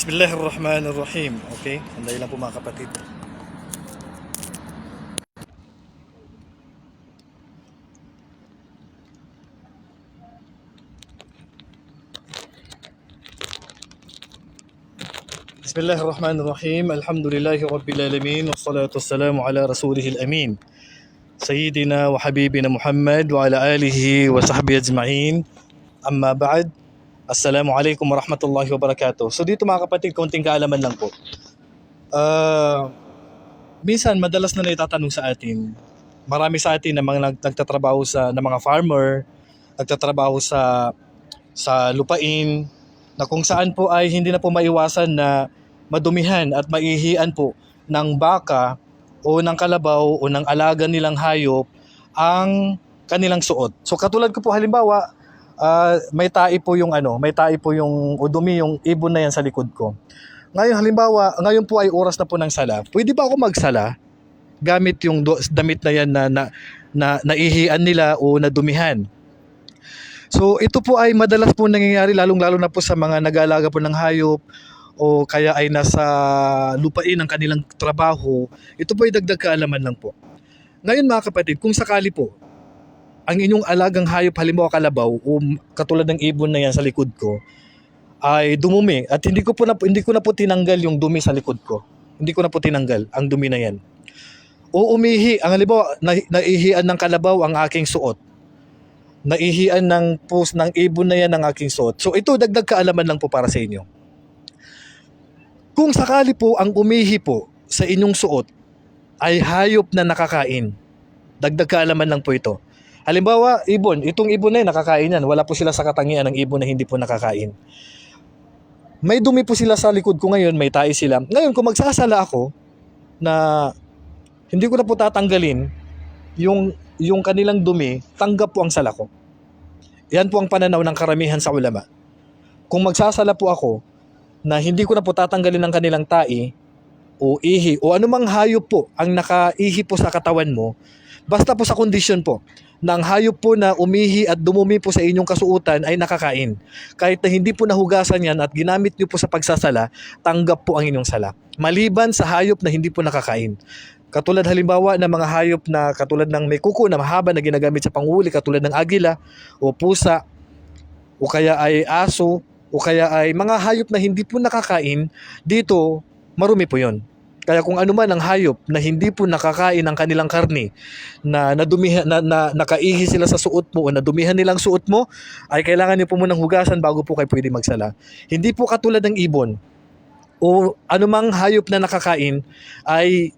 Bismillahirrahmanirrahim. Okay? Sandali lang po mga kapatid. Bismillahirrahmanirrahim. Alhamdulillahi Rabbil Alamin. Wassalatu wassalamu ala rasulihil amin. Sayyidina wa habibina Muhammad wa ala alihi wa sahbihi ajma'in. Amma ba'd. Assalamualaikum warahmatullahi wabarakatuh. So dito mga kapatid, konting kaalaman lang po. Ah, minsan madalas na naitatanong sa atin, marami sa atin na mga nag- nagtatrabaho sa na mga farmer, nagtatrabaho sa sa lupain na kung saan po ay hindi na po maiwasan na madumihan at maihian po ng baka o ng kalabaw o ng alaga nilang hayop ang kanilang suot. So katulad ko po halimbawa, ah, may tae po yung ano, may tae po yung o dumi yung ibon na yan sa likod ko. Ngayon halimbawa, ngayon po ay oras na po ng sala. Pwede ba ako magsala gamit yung damit na yan na, na, na naihian nila o nadumihan? So ito po ay madalas po nangyayari lalong-lalo na po sa mga nag-aalaga po ng hayop o kaya ay nasa lupain ang kanilang trabaho. Ito po ay dagdag kaalaman lang po. Ngayon mga kapatid, kung sakali po ang inyong alagang hayop halimbawa kalabaw o katulad ng ibon na yan sa likod ko ay dumumi at hindi ko po na hindi ko na po tinanggal yung dumi sa likod ko. Hindi ko na po tinanggal ang dumi na yan. O umihi, ang halimbawa na, naihian ng kalabaw ang aking suot naihian ng post ng ibon na yan ng aking suot. So ito dagdag kaalaman lang po para sa inyo. Kung sakali po ang umihi po sa inyong suot ay hayop na nakakain, dagdag kaalaman lang po ito. Halimbawa, ibon, itong ibon na yan, nakakain yan. Wala po sila sa katangian ng ibon na hindi po nakakain. May dumi po sila sa likod ko ngayon, may tae sila. Ngayon, kung magsasala ako na hindi ko na po tatanggalin yung yung kanilang dumi, tanggap po ang sala ko. Yan po ang pananaw ng karamihan sa ulama. Kung magsasala po ako na hindi ko na po tatanggalin ang kanilang tai o ihi o anumang hayop po ang nakaihi po sa katawan mo, basta po sa kondisyon po ang hayop po na umihi at dumumi po sa inyong kasuutan ay nakakain. Kahit na hindi po nahugasan yan at ginamit niyo po sa pagsasala, tanggap po ang inyong sala. Maliban sa hayop na hindi po nakakain. Katulad halimbawa ng mga hayop na katulad ng may kuko na mahaba na ginagamit sa panghuli katulad ng agila o pusa o kaya ay aso o kaya ay mga hayop na hindi po nakakain, dito marumi po yon. Kaya kung ano man ang hayop na hindi po nakakain ng kanilang karne, na nadumihan na, na nakaihi sila sa suot mo o nadumihan nilang suot mo, ay kailangan niyo po munang hugasan bago po kayo pwede magsala. Hindi po katulad ng ibon o anumang hayop na nakakain ay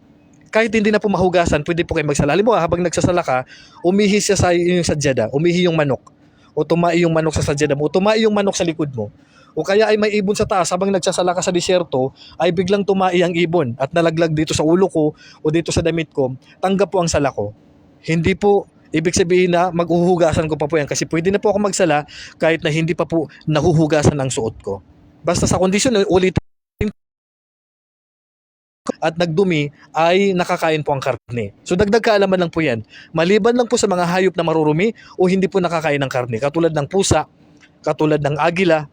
kahit hindi na po mahugasan, pwede po kayo magsala. Halimbawa, habang nagsasala ka, umihi siya sa yung sadyada, umihi yung manok. O tumai yung manok sa sadyada mo, o tumai yung manok sa likod mo. O kaya ay may ibon sa taas, habang nagsasala ka sa disyerto, ay biglang tumai ang ibon at nalaglag dito sa ulo ko o dito sa damit ko, tanggap po ang sala ko. Hindi po Ibig sabihin na maghuhugasan ko pa po yan kasi pwede na po ako magsala kahit na hindi pa po nahuhugasan ang suot ko. Basta sa kondisyon na ulit at nagdumi ay nakakain po ang karne. So dagdag kaalaman lang po yan. Maliban lang po sa mga hayop na marurumi o hindi po nakakain ng karne. Katulad ng pusa, katulad ng agila,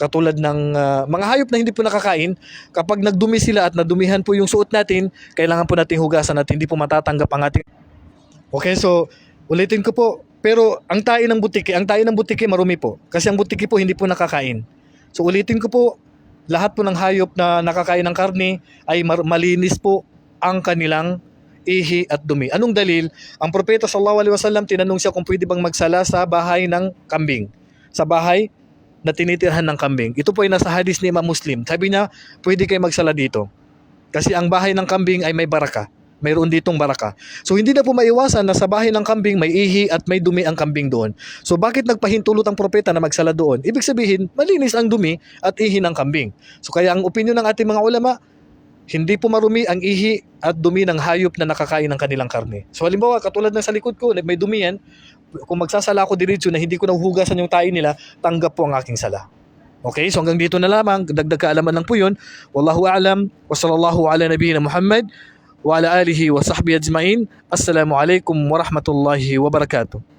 katulad ng ah, mga hayop na hindi po nakakain, kapag nagdumi sila at nadumihan po yung suot natin, kailangan po natin hugasan at hindi po matatanggap ang ating... Okay, so ulitin ko po. Pero ang tae ng butiki, ang tae ng butiki marumi po. Kasi ang butiki po hindi po nakakain. So ulitin ko po, lahat po ng hayop na nakakain ng karne ay malinis po ang kanilang ihi at dumi. Anong dalil? Ang propeta sallallahu alaihi wasallam tinanong siya kung pwede bang magsala sa bahay ng kambing. Sa bahay na tinitirhan ng kambing. Ito po ay nasa hadis ni Imam Muslim. Sabi niya, pwede kayo magsala dito. Kasi ang bahay ng kambing ay may baraka. Mayroon ditong baraka. So hindi na po maiwasan na sa bahay ng kambing may ihi at may dumi ang kambing doon. So bakit nagpahintulot ang propeta na magsala doon? Ibig sabihin, malinis ang dumi at ihi ng kambing. So kaya ang opinion ng ating mga ulama, hindi po marumi ang ihi at dumi ng hayop na nakakain ng kanilang karne. So halimbawa, katulad ng sa likod ko, may dumi yan, kung magsasala ako diretso na hindi ko nahuhugasan yung tayo nila, tanggap po ang aking sala. Okay, so hanggang dito na lamang, dagdag kaalaman lang po yun. Wallahu a'lam, wa sallallahu ala nabiyina Muhammad, wa ala alihi wa sahbihi ajma'in. Assalamu alaikum wa rahmatullahi wa barakatuh.